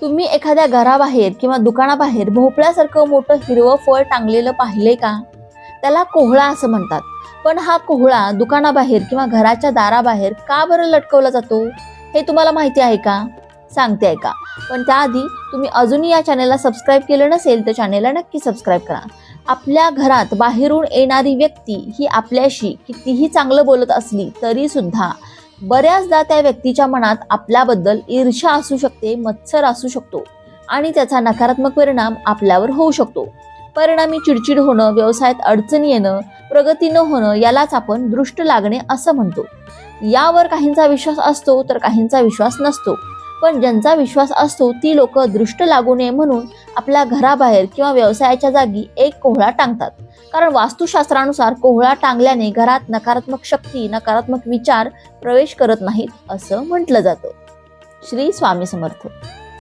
तुम्ही एखाद्या घराबाहेर किंवा दुकानाबाहेर भोपळ्यासारखं मोठं हिरवं फळ टांगलेलं पाहिले का? त्याला कोहळा असं म्हणतात. पण हा कोहळा दुकानाबाहेर किंवा घराच्या दाराबाहेर का बरं लटकवला जातो? हे तुम्हाला माहिती आहे का? सांगते आहे का पण त्याआधी तुम्ही अजूनही या चॅनेलला सबस्क्राईब केलं नसेल तर चॅनेलला नक्की सबस्क्राईब करा. आपल्या घरात बाहेरून येणारी व्यक्ती ही आपल्याशी कितीही चांगलं बोलत असली तरी सुद्धा बऱ्याचदा त्या व्यक्तीच्या मनात आपल्याबद्दल ईर्ष्या असू शकते मत्सर असू शकतो आणि त्याचा नकारात्मक परिणाम आपल्यावर होऊ शकतो. परिणामी चिडचिड होणं व्यवसायात अडचणी येणं प्रगती न होणं यालाच आपण दृष्ट लागणे असं म्हणतो. यावर काहींचा विश्वास असतो तर काहींचा विश्वास नसतो. पण ज्यांचा विश्वास असतो ती लोक दृष्ट लागू नये म्हणून आपल्या घराबाहेर किंवा व्यवसायाच्या जागी एक कोहळा टांगतात. कारण वास्तुशास्त्रानुसार कोहळा टांगल्याने घरात नकारात्मक शक्ती नकारात्मक विचार प्रवेश करत नाहीत असं म्हटलं जातं. श्री स्वामी समर्थ.